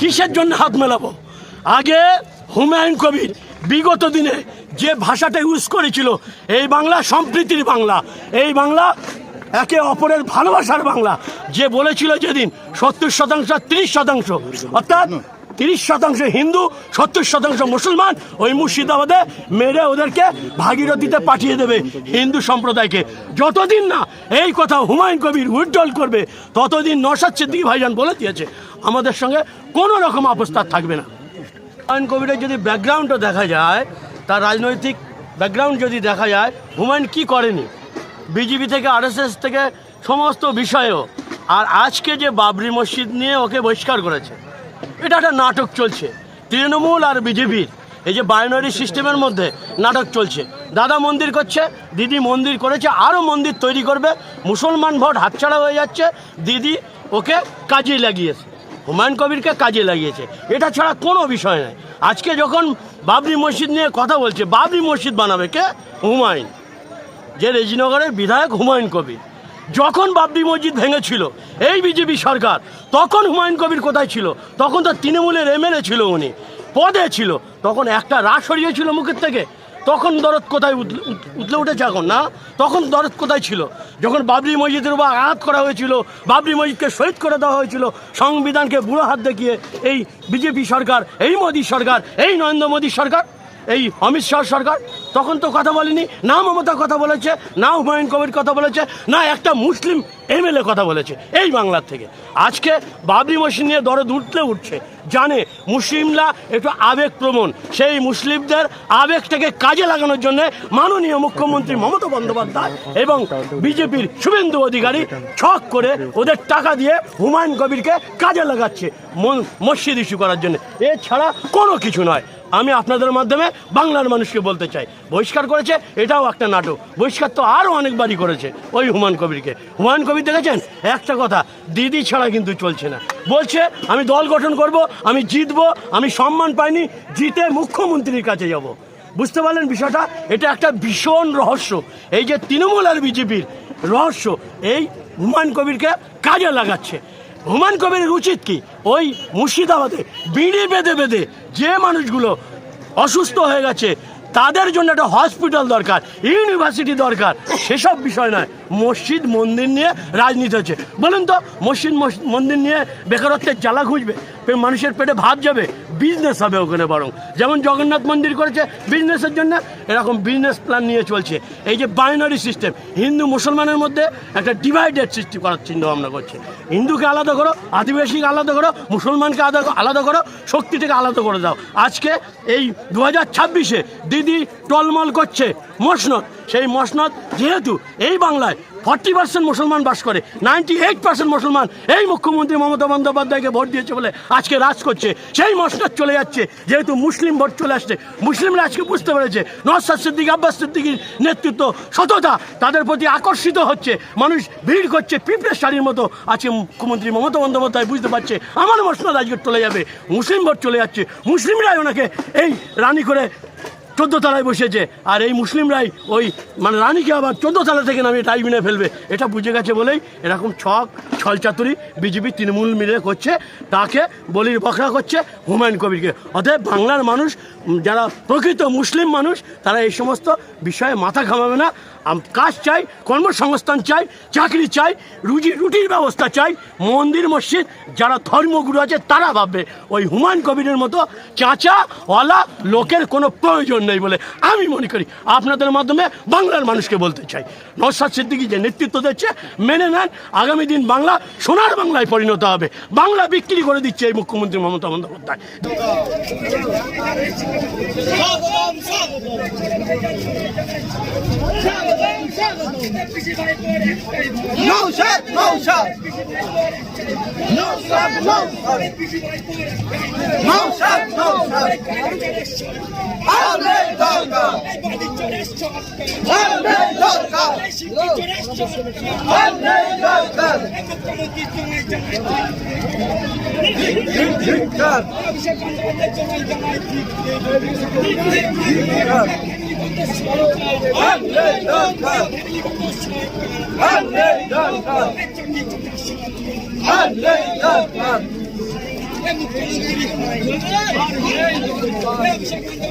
কিসের জন্য হাত মেলাবো? আগে হুমায়ুন কবির বিগত দিনে যে ভাষাটা ইউজ করেছিল, এই বাংলা সম্প্রীতির বাংলা, এই বাংলা একে অপরের ভালোবাসার বাংলা, যে বলেছিল যেদিন সত্তর শতাংশ তিরিশ শতাংশ, অর্থাৎ তিরিশ শতাংশ হিন্দু, সত্তর শতাংশ মুসলমান, ওই মুর্শিদাবাদে মেরে ওদেরকে ভাগীরথীতে পাঠিয়ে দেবে হিন্দু সম্প্রদায়কে। যতদিন না এই কথা হুমায়ুন কবির উইথড্রল করবে, ততদিন নসাদ সিদ্দিকী ভাইজান বলে দিয়েছে। আমাদের সঙ্গে কোনো রকম অবস্থা থাকবে না। হুমায়ুন কবিরের যদি ব্যাকগ্রাউন্ডও দেখা যায়, তার রাজনৈতিক ব্যাকগ্রাউন্ড যদি দেখা যায়, হুমায়ুন কি করেনি? বিজেপি থেকে আরএসএস থেকে, সমস্ত বিষয়েও। আর আজকে যে বাবরি মসজিদ নিয়ে ওকে বহিষ্কার করেছে, এটা একটা নাটক চলছে। তৃণমূল আর বিজেপির এই যে বাইনারি সিস্টেমের মধ্যে নাটক চলছে। দাদা মন্দির করছে, দিদি মন্দির করেছে, আরও মন্দির তৈরি করবে। মুসলমান ভোট হাতছাড়া হয়ে যাচ্ছে, দিদি ওকে কাজে লাগিয়েছে। হুমায়ুন কবিরকে কাজে লাগিয়েছে। এটা ছাড়া কোনো বিষয় নয় আজকে যখন বাবরি মসজিদ নিয়ে কথা বলছে, বাবরি মসজিদ বানাবে কে? হুমায়ুন। যে রেজিনগরের বিধায়ক হুমায়ুন কবির। যখন বাবরি মসজিদ ভেঙেছিল এই বিজেপি সরকার, তখন হুমায়ুন কবির কোথায় ছিল? তখন তো তৃণমূলের এমএলএ ছিল উনি, পদে ছিল। তখন একটা রাস সরিয়েছিল মুখের থেকে। তখন দরদ কোথায় উতলে- উঠে যখন না? তখন দরদ কোথায় ছিল? যখন বাবরি মসজিদের উপর আঘাত করা হয়েছিল, বাবরি মসজিদকে শহীদ করে দেওয়া হয়েছিল, সংবিধানকে বুড়ো হাত দেখিয়ে এই বিজেপি সরকার, এই মোদী সরকার, এই নরেন্দ্র মোদী সরকার, এই অমিত শাহ সরকার তখন তো কথা বলেনি, না মমতা কথা বলেছে, না হুমায়ুন কবির কথা বলেছে, না একটা মুসলিম এমএলএ কথা বলেছে, এই বাংলার থেকে। আজকে বাবরি মসজিদ নিয়ে দরদ উঠলে উঠছে, জানে মুসলিমরা একটু আবেগ আবেগপ্রবণ, সেই মুসলিমদের আবেগটাকে কাজে লাগানোর জন্য মাননীয় মুখ্যমন্ত্রী মমতা বন্দ্যোপাধ্যায় এবং বিজেপির শুভেন্দু অধিকারী ছক করে ওদের টাকা দিয়ে হুমায়ুন কবিরকে কাজে লাগাচ্ছে মসজিদ ইস্যু করার জন্য। এছাড়া কোনো কিছু নয়। আমি আপনাদের মাধ্যমে বাংলার মানুষকে বলতে চাই। বহিষ্কার করেছে, এটাও একটা নাটক। বহিষ্কার তো আরও অনেকবারই করেছে ওই হুমান কবিরকে। হুমায়ুন কবির দেখেছেন? একটা কথা, দিদি ছাড়া কিন্তু চলছে না। বলছে, আমি দল গঠন করব, আমি জিতবো, আমি সম্মান পাইনি, জিতে মুখ্যমন্ত্রীর কাছে যাব। বুঝতে পারলেন বিষয়টা? এটা একটা ভীষণ রহস্য। এই যে তৃণমূল আর বিজেপির রহস্য, এই হুমায়ুন কবিরকে কাজে লাগাচ্ছে। হুমান কবিরের উচিত কি? ওই মুর্শিদাবাদে, বিড়ি বেঁধে বেঁধে যে মানুষগুলো অসুস্থ হয়ে গেছে, তাদের জন্য একটা হসপিটাল দরকার ইউনিভার্সিটি দরকার। সেসব বিষয় নয়। মসজিদ, মন্দির নিয়ে রাজনীতি হচ্ছে। বলুন তো, মসজিদ, মস- মন্দির নিয়ে বেকারত্বের জ্বালা খুঁজবে মানুষের পেটে ভাব যাবে বিজনেস হবে ওখানে বরং। যেমন জগন্নাথ মন্দির করেছে বিজনেসের জন্য, এরকম বিজনেস প্ল্যান নিয়ে চলছে। এই যে বাইনারি সিস্টেম হিন্দু মুসলমানের মধ্যে একটা ডিভাইডেড সৃষ্টি করার চিন্তা ভাবনা করছে। হিন্দুকে আলাদা করো, আদিবাসীকে আলাদা করো, মুসলমানকে আলাদা আলাদা করো শক্তি থেকে আলাদা করে দাও। আজকে এই দু হাজার ছাব্বিশে দিদি টলমল করছে, মসনদ। সেই মসনদ যেহেতু এই বাংলায় ফর্টি পার্সেন্ট মুসলমান বাস করে, নাইনটি এইট পার্সেন্ট মুসলমান এই মুখ্যমন্ত্রী মমতা বন্দ্যোপাধ্যায়কে ভোট দিয়েছে বলে আজকে রাজ করছে, সেই মসনদ চলে যাচ্ছে, যেহেতু মুসলিম ভোট চলে আসছে। মুসলিমরা আজকে বুঝতে পেরেছে নওয়াজ সিদ্দিক, আব্বাস সিদ্দিকির নেতৃত্ব সততা তাদের প্রতি আকর্ষিত হচ্ছে, মানুষ ভিড় করছে, পিঁপড়ের শাড়ির মতো আজকে মুখ্যমন্ত্রী মমতা বন্দ্যোপাধ্যায় বুঝতে পারছে, আমার মসনদ আজকে চলে যাবে, মুসলিম ভোট চলে যাচ্ছে, মুসলিমরাই ওনাকে এই রানী করে চোদ্দ তলায় বসেছে। আর এই মুসলিমরাই ওই মানে রানীকে আবার চোদ্দ তলা থেকে নামিয়ে টাইবিনে ফেলবে। এটা বুঝে গেছে বলেই এরকম ছক ছলচাতুরি বিজেপি তৃণমূল মিলে করছে। তাকে বলির বকরা করছে হুমায়ুন কবিরকে। অতএব বাংলার মানুষ যারা প্রকৃত মুসলিম মানুষ, তারা এই সমস্ত বিষয়ে মাথা ঘামাবে না। কাজ চাই, কর্মসংস্থান চাই, চাকরি চাই, রুজি রুটির ব্যবস্থা চাই। মন্দির, মসজিদ, যারা ধর্মগুরু আছে, তারা ভাববে, ওই হুমায়ুন কবিরের মতো চাচাওয়ালা লোকের কোনো প্রয়োজন নেই বলে আমি মনে করি। আপনাদের মাধ্যমে বাংলার মানুষকে বলতে চাই। নসাদ সিদ্দিকি যে নেতৃত্ব দিচ্ছে, মেনে নেন, আগামী দিন বাংলা সোনার বাংলায় পরিণত হবে। বাংলা বিক্রি করে দিচ্ছে এই মুখ্যমন্ত্রী Mamata Bandyopadhyay. No shot, no shot. No shot, no shot. No shot, no shot. Amen, Dorka. Amen, Congress నాయకులు